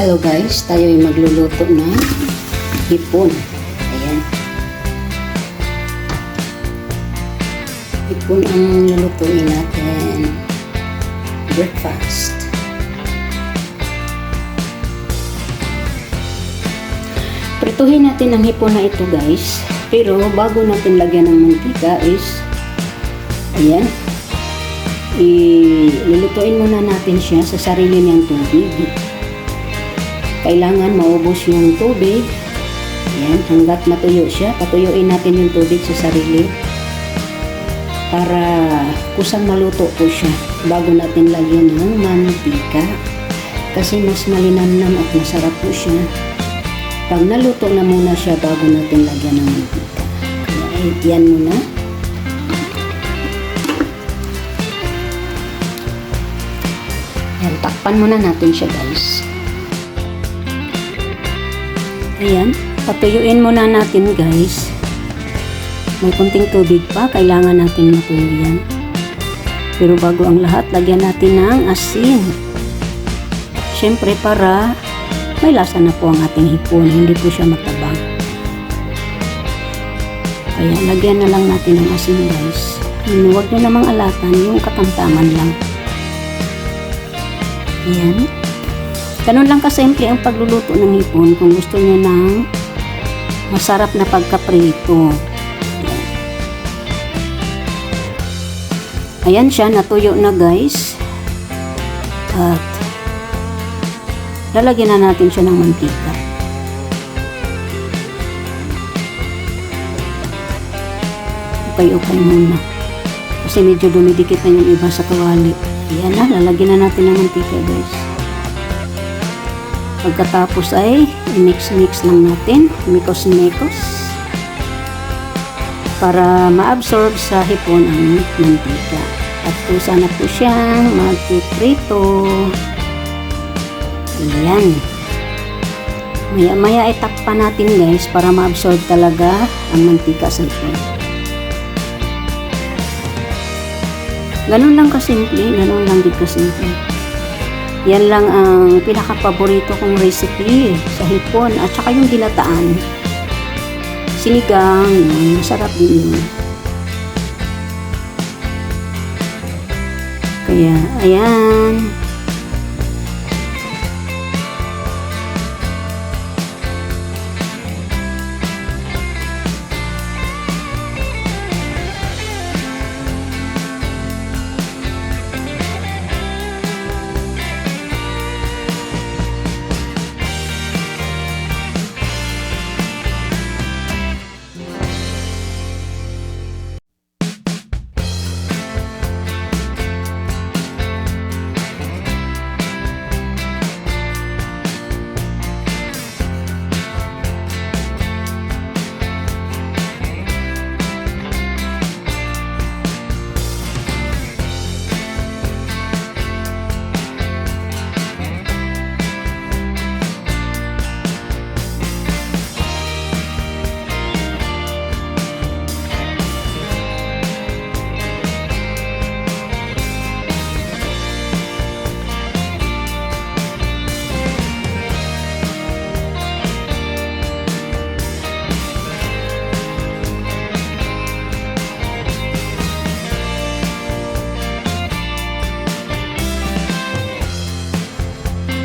Hello guys, tayo ay magluluto ng hipon. Ayan. Hipon ang lulutuin natin. Breakfast. Prituhin natin ang hipon na ito guys. Pero bago natin lagyan ng mantika is ayan. Ilulutuin muna natin siya sa sarili niyang tubig kailangan maubos yung tubig. Ayan, hanggat matuyo siya, patuyuin natin yung tubig sa sarili para kusang maluto po siya bago natin lagyan ng mantika. Kasi mas malinamnam at masarap po siya pag naluto na muna siya bago natin lagyan ng mantika. Kaya yan muna. Yan, takpan muna natin siya guys. Ayan, patuyuin muna natin guys. May kunting tubig pa, kailangan natin matuyo yan. Pero bago ang lahat, lagyan natin ng asin. Siyempre para may lasa na po ang ating hipon, hindi po siya matabang. Kaya lagyan na lang natin ng asin guys. Huwag nyo namang alatan, yung katamtaman lang. Ayan. Ganun lang kasimple ang pagluluto ng hipon kung gusto niyo ng masarap na pagkaprito. Ayan siya, natuyo na guys. At lalagyan na natin siya ng mantika. Ukay-ukay muna. Kasi medyo dumidikit na yung iba sa kawali. Ayan na, lalagyan na natin ng mantika guys. Pagkatapos ay mix-mix lang natin, mikos-mikos para ma-absorb sa hipon ang mantika. At kusa na po siyang magpiprito. Ayan. Maya-maya itakpan natin guys para ma-absorb talaga ang mantika sa hipon. Ganun lang kasimple, ganun lang din kasimple. Yan lang ang pinaka-paborito kong recipe sa hipon at saka yung ginataan. Sinigang, masarap din yun. Kaya, ayan.